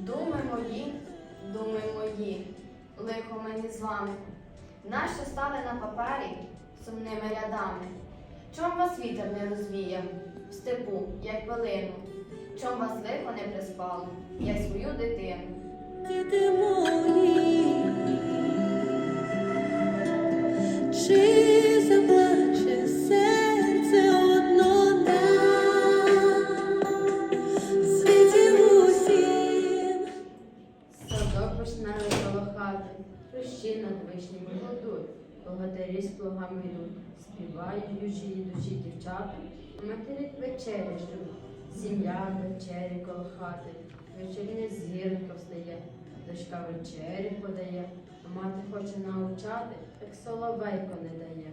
Думи мої, думи мої, лихо мені з вами. Нащо стали на папері сумними рядами? Чом вас вітер не розвіє в степу, як пилину? Чом вас лихо не приспало, як свою дитину? Хрущі над вишнями гудуть, Богатирі з плугами йдуть, співають южі йдучі дівчата, матері вечері ждуть, сім'я вечері коло хати, вечірня зірка встає, дочка вечері подає, а мати хоче научати, як соловейко не дає.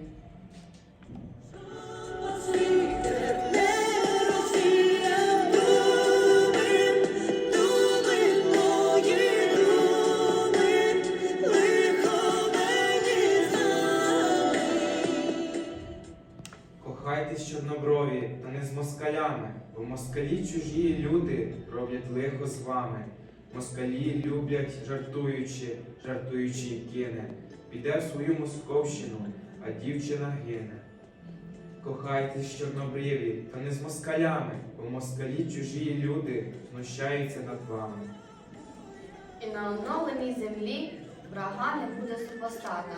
Кохайтесь чорноброві, та не з москалями, бо москалі чужі люди роблять лихо з вами. Москалі люблять жартуючи, жартуючи кине. Піде в свою московщину, а дівчина гине. Кохайтесь чорнобриві, та не з москалями, бо москалі чужі люди знущаються над вами. І на оновленій землі врага не буде супостата,